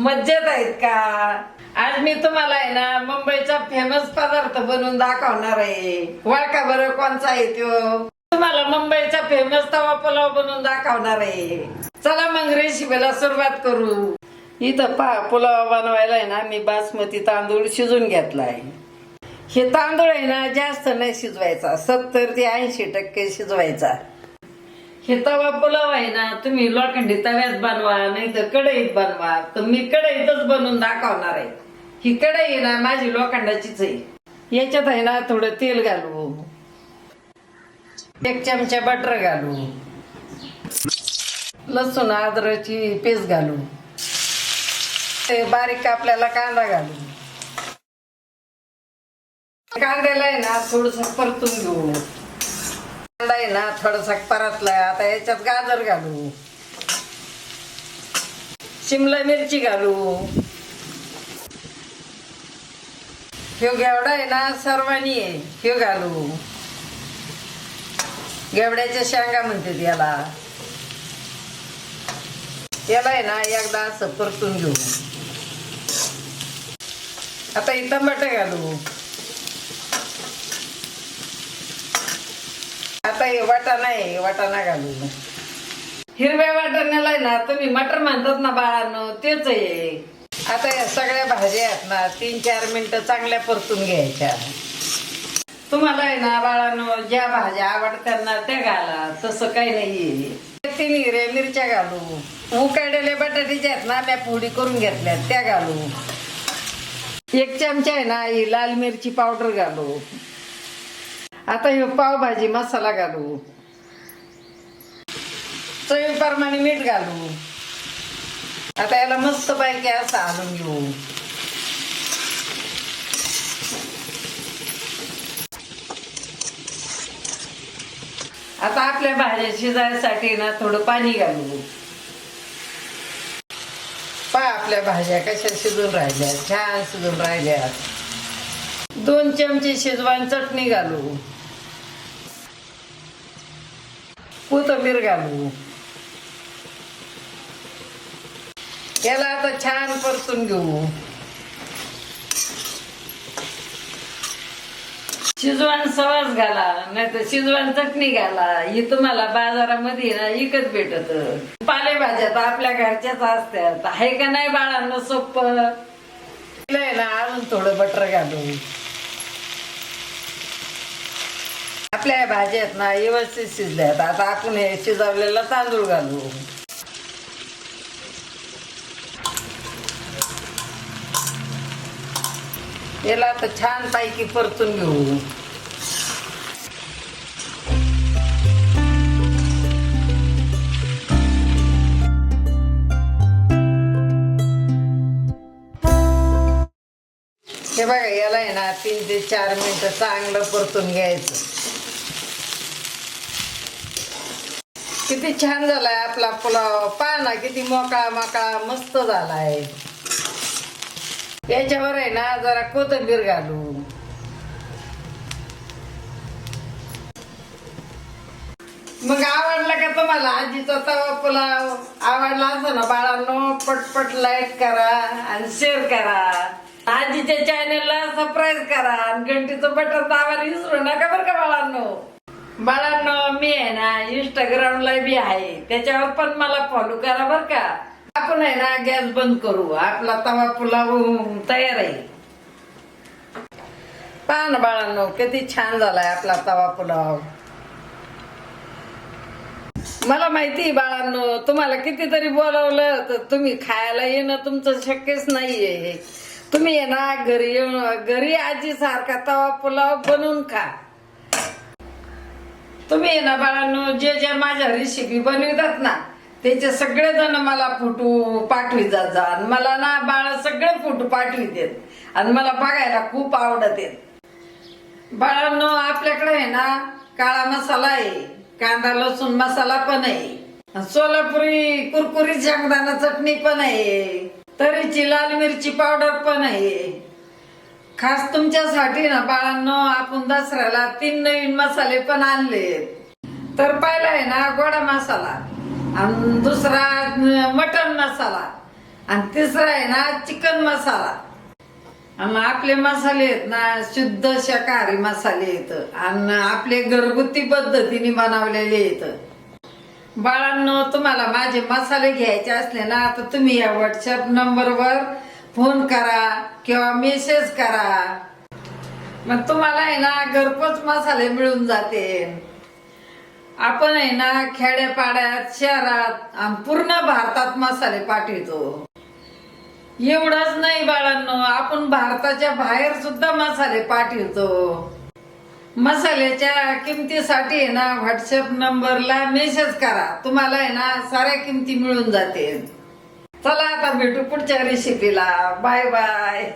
मज्जेत आहेत का? आज मी तुम्हाला आहे ना मुंबईचा फेमस पदार्थ बनवून दाखवणार आहे. ओळखा बरं कोणचा आहे तो? तुम्हाला मुंबईचा फेमस तवा पुलाव बनवून दाखवणार आहे. चला मग रेसिपीला सुरुवात करू. इथं पहा पुलाव बनवायला आहे ना मी बासमती तांदूळ शिजून घेतलाय. हे तांदूळ आहे ना जास्त नाही शिजवायचा. सत्तर ते ऐंशी टक्के शिजवायचा. हे तवा पुलाव आहे ना तुम्ही लोखंडी तव्यात बनवा नाही तर कढईत बनवा. तर मी कढईतच बनवून दाखवणार आहे. ही कढई आहे ना माझी लोखंडाचीच आहे. याच्यात आहे ना थोडं तेल घालू. एक चमचा बटर घालू. लसूण अद्रकची पेस्ट घालू. ते बारीक आपल्याला कांदा घालू. कांद्याला आहे ना थोडस परतून घेऊ. कांदा आहे ना थोडासा परतलाय. आता याच्यात गाजर घालू. शिमला मिरची घालू. ह्यो घेवडा आहे ना सर्वांनी आहे ह्यो घालू. घेवड्याच्या शेंगा म्हणते याला. याला आहे ना एकदा असं परतून घेऊ. आता इथं टमाटे घालू. आता हे वाटाणा आहे वाटाणा घालू. हिरव्या वाटाण्याला ना तुम्ही मटर म्हणतात ना बाळांनो तेच आहे. आता या सगळ्या भाज्या आहेत ना तीन चार मिनिटं चांगल्या परतून घ्यायच्या. तुम्हाला आहे ना बाळांनो ज्या भाज्या आवडतात ना त्या घाला. तसं काही नाही तीन हिरव्या मिरच्या घालू. उकाडलेल्या बटाट्याच्या आहेत ना त्या पुडी करून घेतल्या त्या घालू. एक चमचा आहे ना ही लाल मिरची पावडर घालू. आता हे पावभाजी मसाला घालू. चवीप्रमाणे मीठ घालू. आता याला मस्त पैकी असं आणून घेऊ. आता आपल्या भाज्या शिजायसाठी ना थोडं पाणी घालू. पहा आपल्या भाज्या कशा शिजून राहिल्या छान शिजून राहिल्या. दोन चमचे शेजवान चटणी घालू. कोथंबीर घालू याला आता छान परतून घेऊ. शिजवान सवास घाला नाहीतर शिजवान चटणी घाला. ही तुम्हाला बाजारामध्ये ना इकत भेटत. पालेभाज्या तर आपल्या घरच्याच असतात. आहे का नाही बाळांना सोपं ना अजून थोडं बटर घालू आपल्या भाज्या आहेत ना व्यवस्थित शिजल्यात आता आपण हे शिजवलेला तांदूळ घालू. याला आता छान पैकी परतून घेऊ. हे बघा याला आहे ना तीन ते चार मिनिटं चांगलं परतून घ्यायचं. किती छान झालाय आपला पुलाव. पहा ना किती मोकळा मोकळा मस्त झालाय. याच्यावर आहे ना जरा कोथंबीर घालू मग आवडला का तुम्हाला आजीचा तवा पुलाव? आवडला असं ना बाळांनो पटपट लाईक करा आणि शेअर करा. आजीच्या चॅनेलला सबस्क्राईब करा आणि घंटीचं बटन दाबायला विसरू नका बरं का बाळांनो? बाळांनो मी आहे ना इंस्टाग्रामला बी आहे. त्याच्यावर पण मला फॉलो करा बर का. आपण आहे ना गॅस बंद करू. आपला तवा पुलाव तयार आहे. पहा ना बाळांनो किती छान झालाय आपला तवा पुलाव. मला माहिती आहे बाळांनो तुम्हाला कितीतरी बोलावलं तर तुम्ही खायला येणं तुमचं शक्यच नाहीये. तुम्ही आहे ना घरी येऊन घरी आजी सारखा तवा पुलाव बनवून खा. तुम्ही आहे ना बाळांनो जे जे माझ्या रेसिपी बनवितात ना त्याचे सगळे जण मला फोटो पाठवी जात जा. आणि मला ना बाळ सगळे फोटो पाठवी देत आणि मला बघायला खूप आवडत आहेत बाळांनो आपल्याकडे आहे ना काळा मसाला आहे कांदा लसूण मसाला पण आहे. सोलापुरी कुरकुरी शेंगदाणा चटणी पण आहे. तरीची लाल मिरची पावडर पण आहे. खास तुमच्यासाठी ना बाळांनो आपण दसऱ्याला तीन नवीन मसाले पण आणले. तर पहिला आहे ना गोडा मसाला आणि दुसरा मटन मटण मसाला आणि तिसरा आहे ना चिकन मसाला. आणि आपले मसाले आहेत ना शुद्ध शाकाहारी मसाले आहेत आणि आपले घरगुती पद्धतीने बनवलेले आहेत. बाळांनो तुम्हाला माझे मसाले घ्यायचे असले ना तर तुम्ही या व्हॉट्सअप नंबरवर फोन करा किंवा मेसेज करा. मग तुम्हाला आहे ना घरपोच मसाले मिळून जाते. आपण आहे ना खेड्यापाड्यात शहरात आणि पूर्ण भारतात मसाले पाठवतो. एवढंच नाही बाळांनो आपण भारताच्या बाहेर सुद्धा मसाले पाठवतो. मसाल्याच्या किमतीसाठी आहे ना व्हॉट्सअप नंबरला मेसेज करा. तुम्हाला आहे ना साऱ्या किमती मिळून जाते चला आता भेटू पुढच्या रेसिपीला बाय बाय